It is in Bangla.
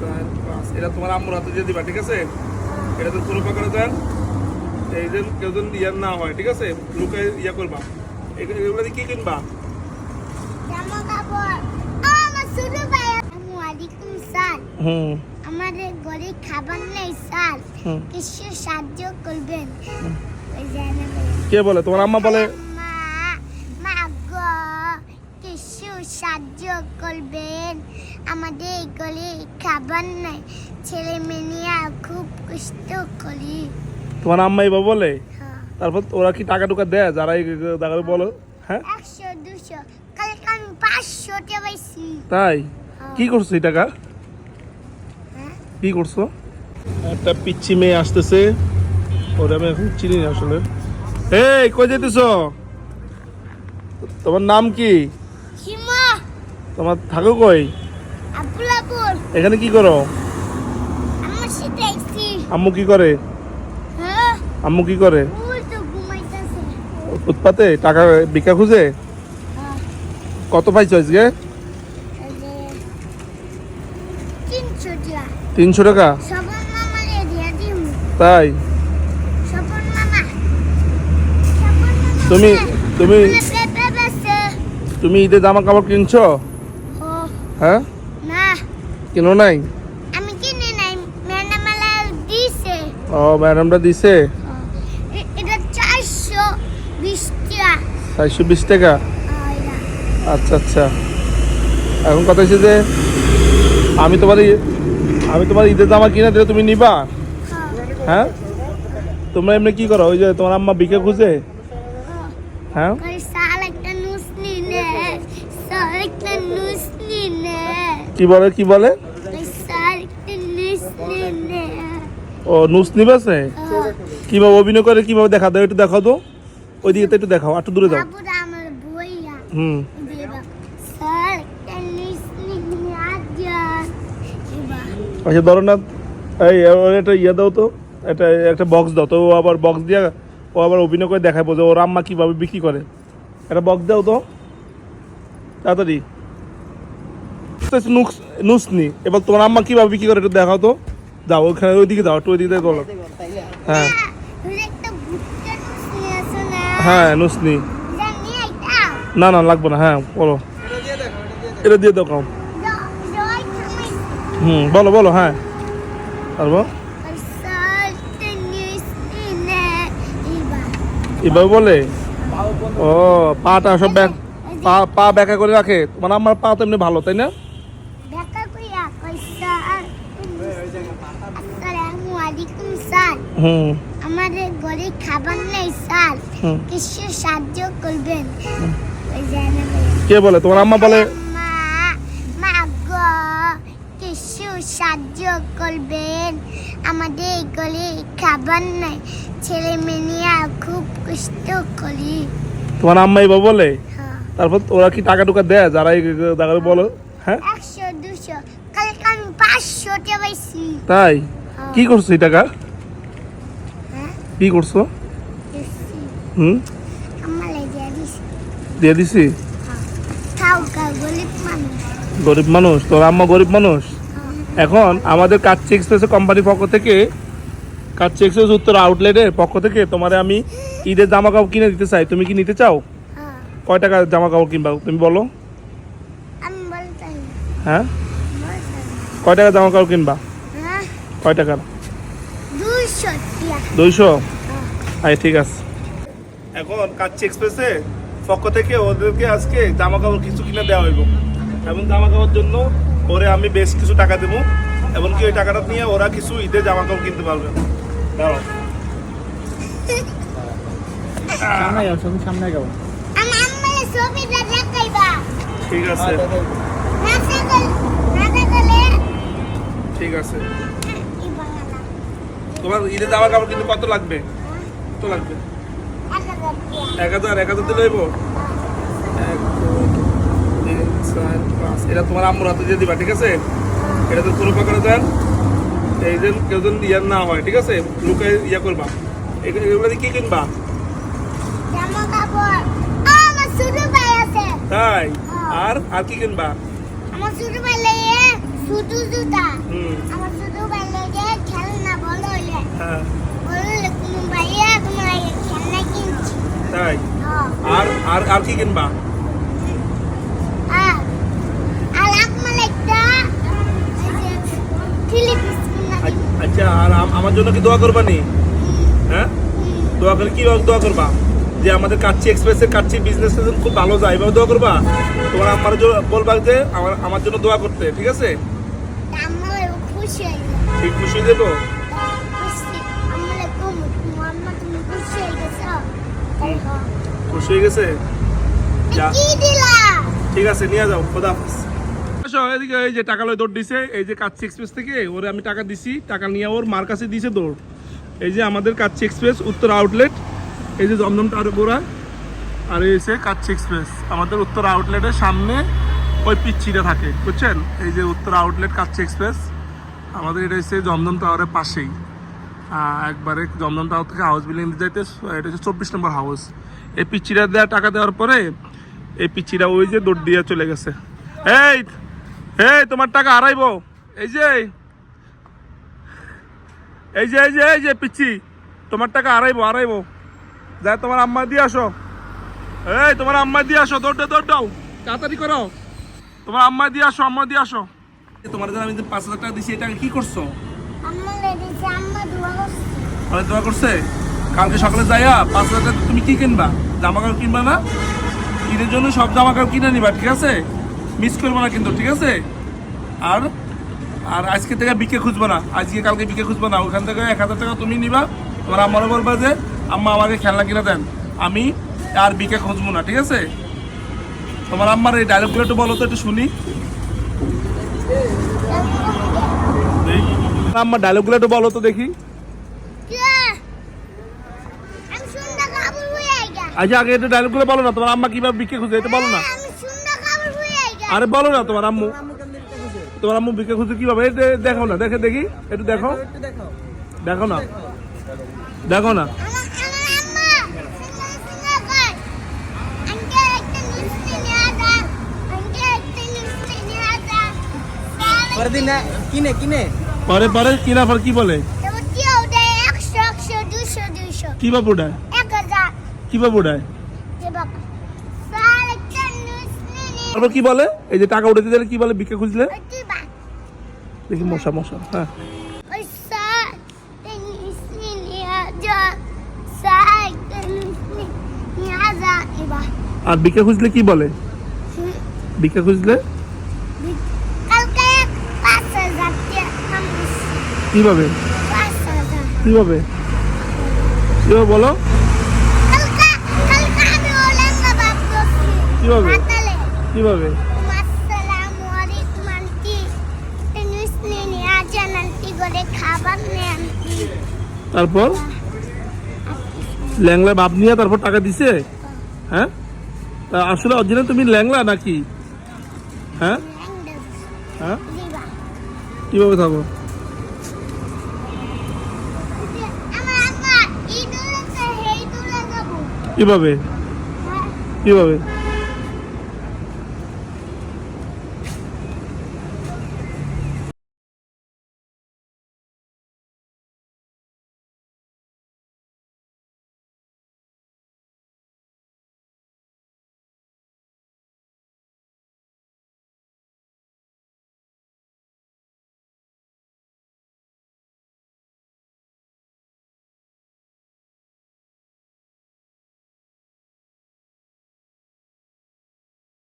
চার পাঁচ এটা তোমার আম্মুর হাতে দিয়ে দিবা ঠিক আছে? এটা তো কোনো প্রকারে দেন এই যে কেউ যেন ইয়ার না হয় ঠিক আছে? লুকাই ইয়া করবা। এগুলো দিয়ে কি কিনবা? হুম। আমাদের ঘরে খাবার নেই স্যার। কিছু সাহায্য করবেন? কে বলে? তোমার আম্মা বলে মা মা গো কিছু সাহায্য করবেন। আমাদের ঘরে খাবার নাই ছেলে মেয়ে খুব কষ্ট করি। তোমার আম্মা এবার বলে? হ্যাঁ। তারপর ওরা কি টাকা টুকা দেয়? যারা এই টাকা বলো হ্যাঁ? একশো দুশো। কালকে আমি পাঁচশো পাইছি। তাই? কি করছ এই টাকা? হ্যাঁ? কি করছ? একটা পিচ্ছি মেয়ে আসতেছে। ওরা আমি এখন চিনি না আসলে। এই কই যেতেছ তোমার নাম কি? তোমার থাকো কই? এখানে কি করো? আম্মু কি করে? হ্যাঁ। আম্মু কি করে? ওই তো ঘুমাইতেছে। ফুটপাতে টাকা বিকা খুঁজে? হ্যাঁ। কত পাইছ আজকে? তিনশো টাকা। তাই? তুমি তুমি তুমি ঈদের জামা কাপড় কিনছো? হ্যাঁ? না কিনো নাই? আমি কিনে নাই ম্যাডামেলা দিছে। ও ম্যাডামটা দিছে? এটা চারশো বিশ টাকা। চারশো বিশ টাকা? আচ্ছা আচ্ছা। এখন কথা হচ্ছে যে আমি তোমার আমি তোমার ঈদের জামা কিনে দিলে তুমি নিবা? হ্যাঁ। হ্যাঁ? তোমরা এমনি কি করো? ওই যে তোমার আম্মা বিকে খুঁজে? হ্যাঁ ওই শাল একটা নুসনি নে শাল একটা নুসনি নে কি বলে কি বলে? ও, নুস নিবাসে কীভাবে অভিনয় করে, কীভাবে দেখা দাও একটু দেখাও তো। ওই দিকে তো একটু দেখাও একটু দূরে যাও। হুম। আচ্ছা ধরো না, এই একটা ইয়ে দাও তো, একটা একটা বক্স দাও তো, ও আবার বক্স দিয়ে, ও আবার অভিনয় করে দেখাবো যে ওর আম্মা কীভাবে বিক্রি করে। একটা বক্স দাও তো, তাড়াতাড়ি। নুসনি এবার তোমার আম্মা কীভাবে বিক্রি করে একটু দেখাও তো। যাও, ওইখানে ওইদিকে যাও, একটু ওইদিকে বলো হ্যাঁ। হ্যাঁ নুসনি না। না লাগবে না হ্যাঁ বলো। এটা দিয়ে দাও হুম, বলো বলো হ্যাঁ। এবার এভাবে বলে? ও, পাটা সব ব্যাক পা পা ব্যাকা করে রাখে। মানে আমার পা তো এমনি ভালো, তাই না? হুম। আমাদের ঘরে খাবার নেই স্যার। কিছু সাহায্য করবেন। কে বলে? তোমার আম্মা বলে? মা গো কিছু সাহায্য করবেন। আমাদের ঘরে খাবার নাই। ছেলে মেয়ে খুব কষ্ট করি। তোমার আম্মা এবার বলে? হ্যাঁ। তারপর ওরা কি টাকা টুকা দেয়? যারা টাকা বলো। হ্যাঁ? একশো দুশো কালকে আমি পাঁচশো টাকা তাই? হ্যাঁ। কি করছ এই টাকা? কি করছ? হুম? দিয়ে দিছি? গরিব মানুষ তোর আম্মা গরিব মানুষ। এখন আমাদের কাচ্চি এক্সপ্রেস কোম্পানির পক্ষ থেকে কাচ্চি এক্সপ্রেস উত্তর আউটলেটের পক্ষ থেকে তোমারে আমি ঈদের জামা কাপড় কিনে দিতে চাই। তুমি কি নিতে চাও। কয় টাকা জামা কাপড় কিনবা? তুমি বলো। হ্যাঁ? কয় টাকা জামা কাপড় কিনবা? হ্যাঁ। কয় টাকার? টাকা দুইশো। আচ্ছা ঠিক আছে। এখন কাচ্চি এক্সপ্রেসে পক্ষ থেকে ওদেরকে আজকে জামা কাপড় কিছু কিনে দেওয়া হইব। এবং জামা কাপড় জন্য ওরে আমি বেশ কিছু টাকা দেবো। এমনকি ওই টাকাটা নিয়ে ওরা কিছু ঈদের জামা কাপড় কিনতে পারবে। দাঁড়াও। ঠিক আছে। ঠিক আছে। তোমার ঈদের জামা কাপড় কিন্তু কত লাগবে? কত লাগবে? এক হাজার এক হাজার দিলে হইব? এটা তোমার আম্মুর হাতে দিয়ে দিবা ঠিক আছে? এটা তো কোনো প্রকারে দেন এই যে কেউ যেন ইয়ার না হয় ঠিক আছে? লুকাই ইয়া করবা। এগুলো কি কিনবা? ছোট তাই আর আর কি কিনবা? আমার ছোট ভাই লাগে শুধু জুতা। হুম। আমার হ্যাঁ। তাই? আর আর আর কি কিনবা? আচ্ছা আর আমার জন্য কি দোয়া করবা নি? হ্যাঁ? দোয়া করে কি দোয়া করবা? যে আমাদের কাচ্চি এক্সপ্রেসের কাচ্চি বিজনেস খুব ভালো যায় এভাবে দোয়া করবা? তোমার আমার বলবা যে আমার আমার জন্য দোয়া করতে ঠিক আছে? ঠিক খুশি দেবো খুশি হয়ে গেছে? ঠিক আছে নিয়ে যাও খোদা এদিকে এই যে টাকা লয় দৌড় দিছে এই যে কাচ্চি এক্সপ্রেস থেকে ওরে আমি টাকা দিছি টাকা নিয়ে ওর মার কাছে দিছে দৌড়। এই যে আমাদের কাচ্চি এক্সপ্রেস উত্তর আউটলেট এই যে টারুপুরা আর এই হচ্ছে কাচ্চি এক্সপ্রেস। আমাদের উত্তর আউটলেটের সামনে ওই পিচ্ছিটা থাকে বুঝছেন? এই যে উত্তর আউটলেট কাচ্চি এক্সপ্রেস আমাদের এটা হচ্ছে জমজম টাওয়ারের পাশেই। একবারে জমজম টাউন থেকে হাউস বিল্ডিং যাইতে এটা হচ্ছে চব্বিশ নম্বর হাউস এই পিচ্ছিটা দেওয়া টাকা দেওয়ার পরে এই পিচ্ছিটা ওই যে দৌড় দিয়ে চলে গেছে। এই এই, তোমার টাকা হারাইবো। এই যে এই যে এই যে এই যে পিচ্ছি তোমার টাকা হারাইবো হারাইবো। যা, তোমার আম্মা দিয়ে আসো। এই, তোমার আম্মা দিয়ে আসো, দৌড় দৌড় দাও। তাড়াতাড়ি করো। তোমার আম্মা দিয়ে আসো, আম্মা দিয়ে আসো। তোমার জন্য আমি পাঁচ হাজার টাকা দিছি, এটা কি করছ আমার লেডিস আম্মা দোয়া করছে অনেক দোয়া করছে? কালকে সকালে যাইয়া পাঁচ হাজার তুমি কি কিনবা? জামা কাপড় কিনবা না? ঈদের জন্য সব জামা কাপড় কিনে নিবা, ঠিক আছে? মিস করব না কিন্তু, ঠিক আছে? আর আর আজকে থেকে বিকে খুঁজবো না। আজকে কালকে বিকে খুঁজবো না। ওখান থেকে এক হাজার টাকা তুমি নিবা। তোমার আম্মারে বলবা যে, আম্মা, আমাকে খেলনা কিনে দেন। আমি আর বিকে খুঁজবো না, ঠিক আছে? তোমার আম্মার এই ডায়লগগুলো একটু বলো তো, একটু শুনি। আম্মার ডায়লগগুলো একটু বলো তো দেখি। আচ্ছা আগে একটু ডায়লগগুলো বলো না তোমার আম্মা কীভাবে বিকে খুঁজে এটা বলো না। আরে বলো না তোমার আম্মু। তোমার আম্মু বিকে খুঁজে কীভাবে? দেখো না দেখে দেখি একটু দেখো। দেখো না। দেখো আম্মা না কিনে কিনে। পরে পরে কিনা পর কি বলে? কি বাবু কি বাবু তারপর কি বলে? এই যে টাকা উঠে দিলে কি বলে? বিকে খুঁজলে? দেখি মশা মশা হ্যাঁ। আর বিকে খুঁজলে কি বলে? বিকে খুঁজলে কালকে পাঁচ হাজার টাকা মিষ্টি কীভাবে? কীভাবে? কীভাবে বলো? কীভাবে? কীভাবে? তারপর? ল্যাংলা বাপ নিয়ে তারপর টাকা দিছে? হ্যাঁ? তা আসলে অরিজিনাল তুমি ল্যাংলা নাকি? হ্যাঁ? হ্যাঁ? কীভাবে থাকো আমার আব্বা এই দূরে হেই দূরে যাব কীভাবে? কীভাবে?